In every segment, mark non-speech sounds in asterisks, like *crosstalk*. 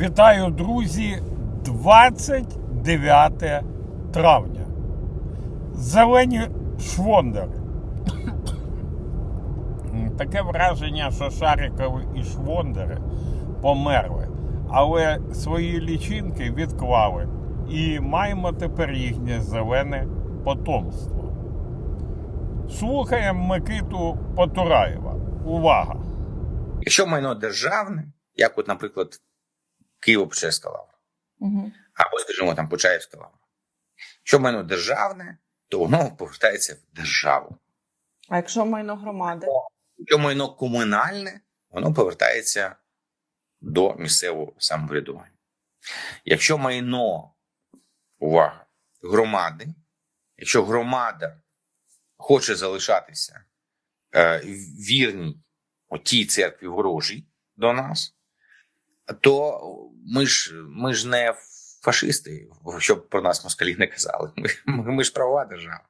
Вітаю, друзі! 29 травня. Зелені швондери. Таке враження, що Шарикови і швондери померли, але свої лічинки відклали. І маємо тепер їхнє зелене потомство. Слухаємо Микиту Потураєва. Увага! Якщо майно державне, як, от, наприклад, Києво-Печерська лавра, Угу. або, скажімо, там Почаївська лавра. Якщо майно державне, то воно повертається в державу. А якщо майно громади? Якщо майно комунальне, воно повертається до місцевого самоврядування. Якщо майно, увага, громади, якщо громада хоче залишатися е, вірній отій церкві ворожій до нас, то ми ж, ми ж не фашисти, щоб про нас москалі не казали. Ми, ми, ж правова держава.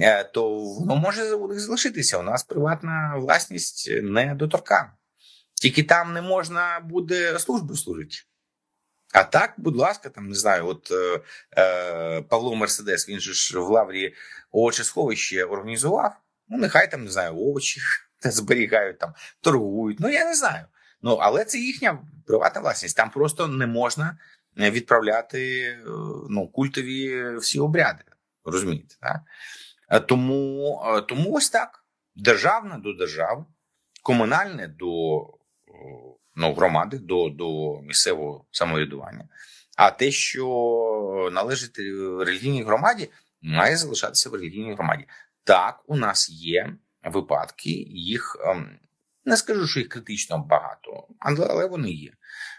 Е, То воно може у них залишитися. У нас приватна власність не доторкана. Тільки там не можна буде службу служити. А так, будь ласка, там не знаю, от е, е, Павло Мерседес, він же ж в лаврі овочесховище організував. Ну, нехай там не знаю, овочі *laughs* зберігають, там торгують. Ну я не знаю. Ну але це їхня приватна власність. Там просто не можна е, відправляти е, ну, культові всі обряди. Розумієте, так? Е, Тому, тому ось так: державне до держави, комунальне до ну, громади, до, до місцевого самоврядування. А те, що належить релігійній громаді, має залишатися в релігійній громаді. Так, у нас є випадки, їх ем, не скажу, що їх критично багато, але, вони є.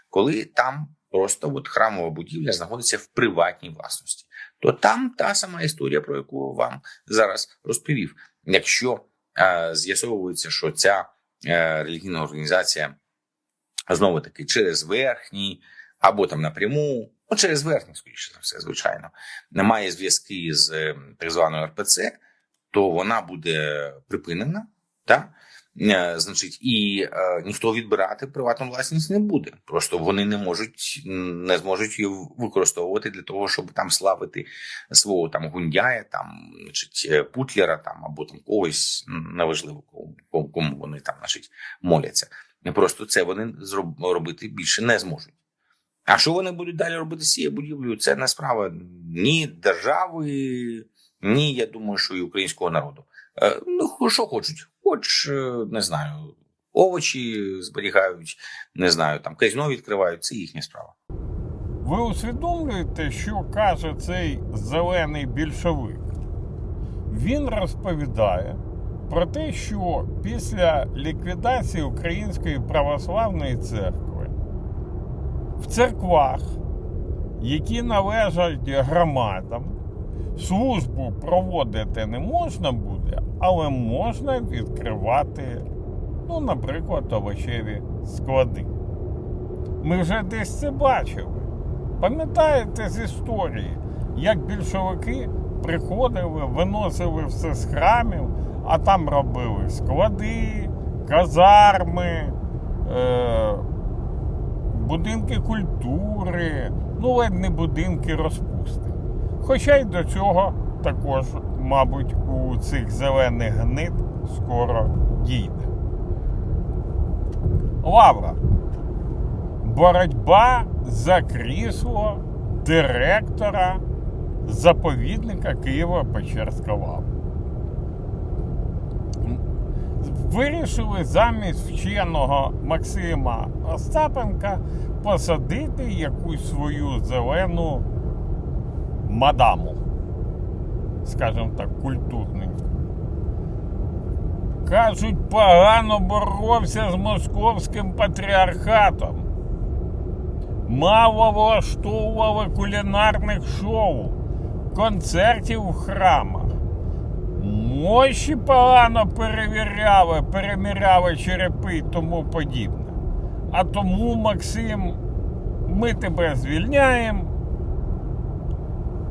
Коли там просто от храмова будівля знаходиться в приватній власності, то там та сама історія, про яку вам зараз розповів. Якщо е, з'ясовується, що ця е, релігійна організація знову таки через верхній або там напряму, ну через верхній, скоріше за все, звичайно, немає зв'язки з е, так званою РПЦ, то вона буде припинена, так? Е, Значить, і е, ніхто відбирати приватну власність не буде. Просто вони не можуть не зможуть її використовувати для того, щоб там славити свого там гундяя, там значить, е, путлера, там або там когось неважливо, кому, вони там значить, моляться. Просто це вони робити більше не зможуть. А що вони будуть далі робити з цією будівлею? Це не справа ні держави, ні, я думаю, що і українського народу. Ну, що хочуть? Хоч, е, не знаю, овочі зберігають, не знаю, там казино відкривають, це їхня справа. Ви усвідомлюєте, що каже цей зелений більшовик? Він розповідає про те, що після ліквідації Української православної церкви в церквах, які належать громадам, службу проводити не можна буде, але можна відкривати, ну, наприклад, овочеві склади. Ми вже десь це бачили. Пам'ятаєте з історії, як більшовики приходили, виносили все з храмів, а там робили склади, казарми, е- будинки культури, ну ледь не будинки розпусти. Хоча й до цього також, мабуть, у цих зелених гнид скоро дійде. Лавра. Боротьба за крісло директора заповідника Києво-Печерська лавра. Вирішили замість вченого Максима Остапенка посадити якусь свою зелену мадаму, скажімо так, культурненьку. Кажуть, погано боровся з московським патріархатом. Мало влаштовували кулінарних шоу, концертів в храмах. Мощі погано перевіряли, переміряли черепи і тому подібне. А тому, Максим, ми тебе звільняємо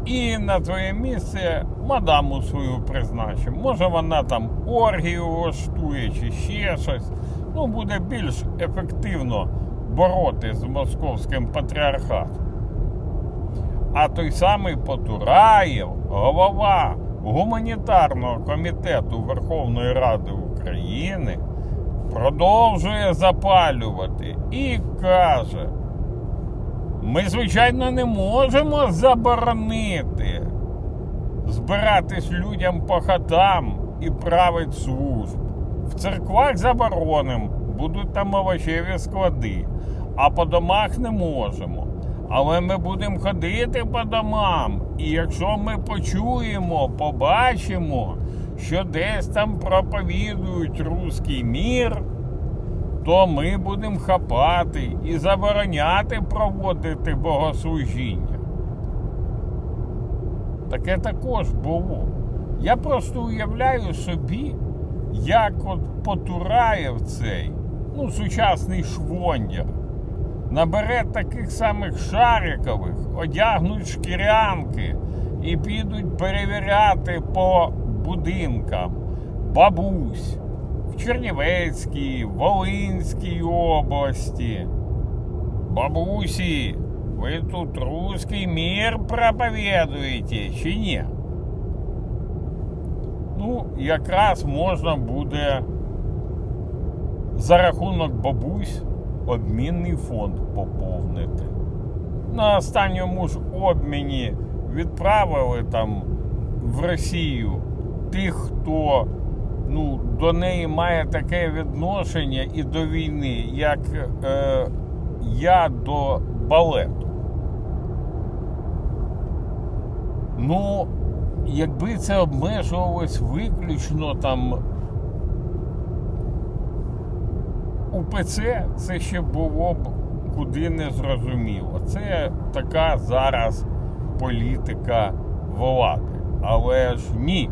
і на твоє місце мадаму свою призначимо. Може вона там оргію влаштує чи ще щось. Ну, буде більш ефективно боротись з московським патріархатом. А той самий Потураєв, голова гуманітарного комітету Верховної Ради України, продовжує запалювати і каже: ми, звичайно, не можемо заборонити збиратись людям по хатам і править служб. В церквах заборонимо, будуть там овочеві склади, а по домах не можемо. Але ми будемо ходити по домам, і якщо ми почуємо, побачимо, що десь там проповідують руський мір, то ми будемо хапати і забороняти проводити богослужіння. Таке також було. Я просто уявляю собі, як от Потураєв цей, ну, сучасний швондяр, набере таких самих шарикових, одягнуть шкірянки і підуть перевіряти по будинкам бабусь в Чернівецькій, Волинській області. Бабусі, ви тут русский мир проповідуєте чи ні? Ну, якраз можна буде за рахунок бабусь обмінний фонд поповнити. На останньому ж обміні відправили там в Росію тих, хто ну, до неї має таке відношення і до війни, як е, я до балету. Ну, якби це обмежувалось виключно там УПЦ, це ще було б куди не зрозуміло. Це така зараз політика влади. Але ж ні.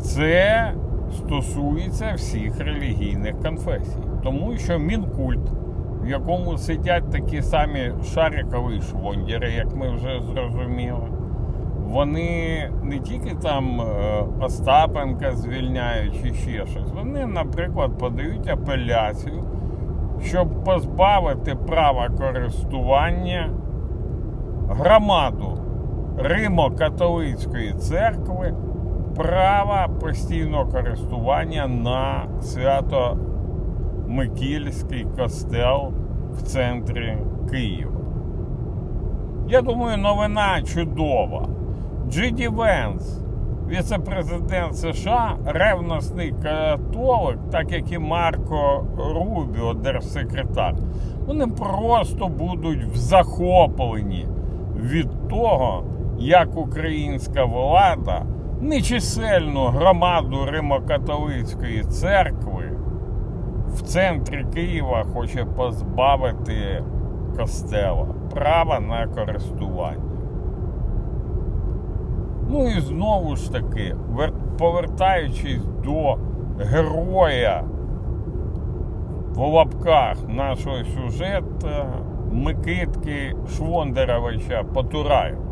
Це стосується всіх релігійних конфесій. Тому що Мінкульт, в якому сидять такі самі шарикові швондери, як ми вже зрозуміли, вони не тільки там е, Остапенка звільняють чи ще щось, вони, наприклад, подають апеляцію, щоб позбавити права користування громаду Римо-католицької церкви права постійного користування на свято Микільський костел в центрі Києва. Я думаю, новина чудова. Джиді Венс, віце-президент США, ревностний католик, так як і Марко Рубіо, держсекретар, вони просто будуть в захопленні від того, як українська влада нечисельну громаду Римо-католицької церкви в центрі Києва хоче позбавити костела права на користування. Ну і знову ж таки, повертаючись до героя в лапках нашого сюжету Микитки Швондеровича Потураєва.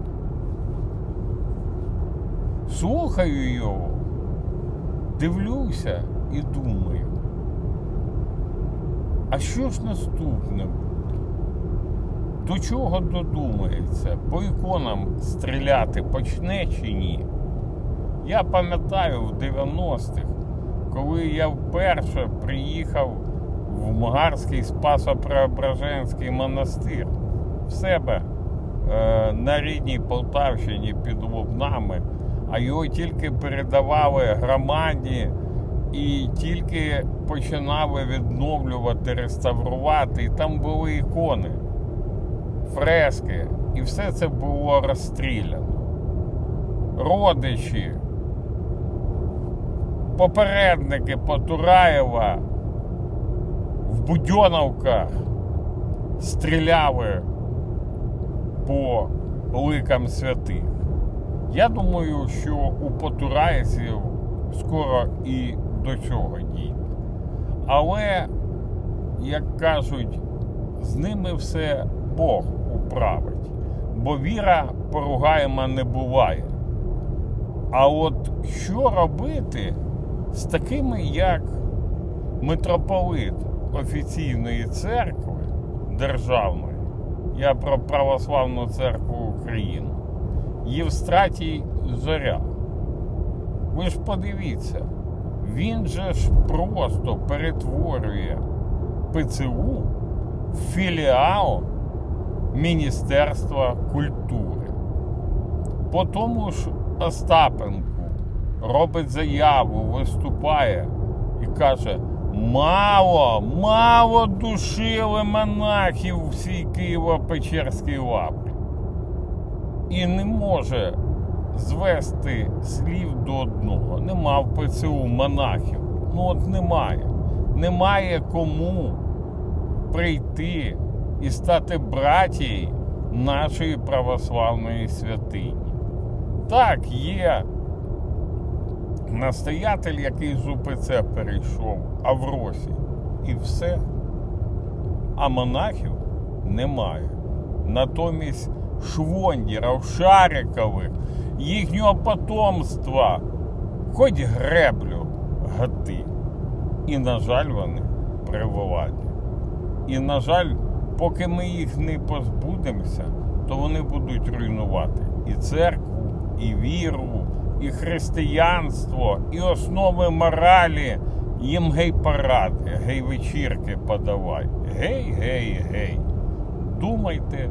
Слухаю його, дивлюся і думаю, а що ж наступне? До чого додумається? По іконам стріляти почне чи ні? Я пам'ятаю в 90-х, коли я вперше приїхав в Мгарський Спасо-Преображенський монастир в себе е, на рідній Полтавщині під Лубнами, а його тільки передавали громаді і тільки починали відновлювати, реставрувати, і там були ікони, фрески, і все це було розстріляно. Родичі, попередники Потураєва в Будьоновках стріляли по ликам святих. Я думаю, що у потураїців скоро і до цього дійде. Але, як кажуть, з ними все Бог управить, бо віра поругаєма не буває. А от що робити з такими, як митрополит офіційної церкви державної, я про Православну церкву України, Євстратій Зоря. Ви ж подивіться, він же ж просто перетворює ПЦУ в філіал Міністерства культури. По тому ж Остапенку робить заяву, виступає і каже: мало, мало душили монахів в цій Києво-Печерській лаврі. І не може звести слів до одного. Нема в ПЦУ монахів. Ну от немає. Немає кому прийти і стати братією нашої православної святині. Так, є настоятель, який з УПЦ перейшов, Авросій, і все. А монахів немає. Натомість Швондірів, Шарикових, їхнього потомства, хоч греблю гати. І, на жаль, вони при владі. І, на жаль, поки ми їх не позбудемося, то вони будуть руйнувати і церкву, і віру, і християнство, і основи моралі. Їм гей-паради, гей-вечірки подавай. Гей, гей, гей. Думайте,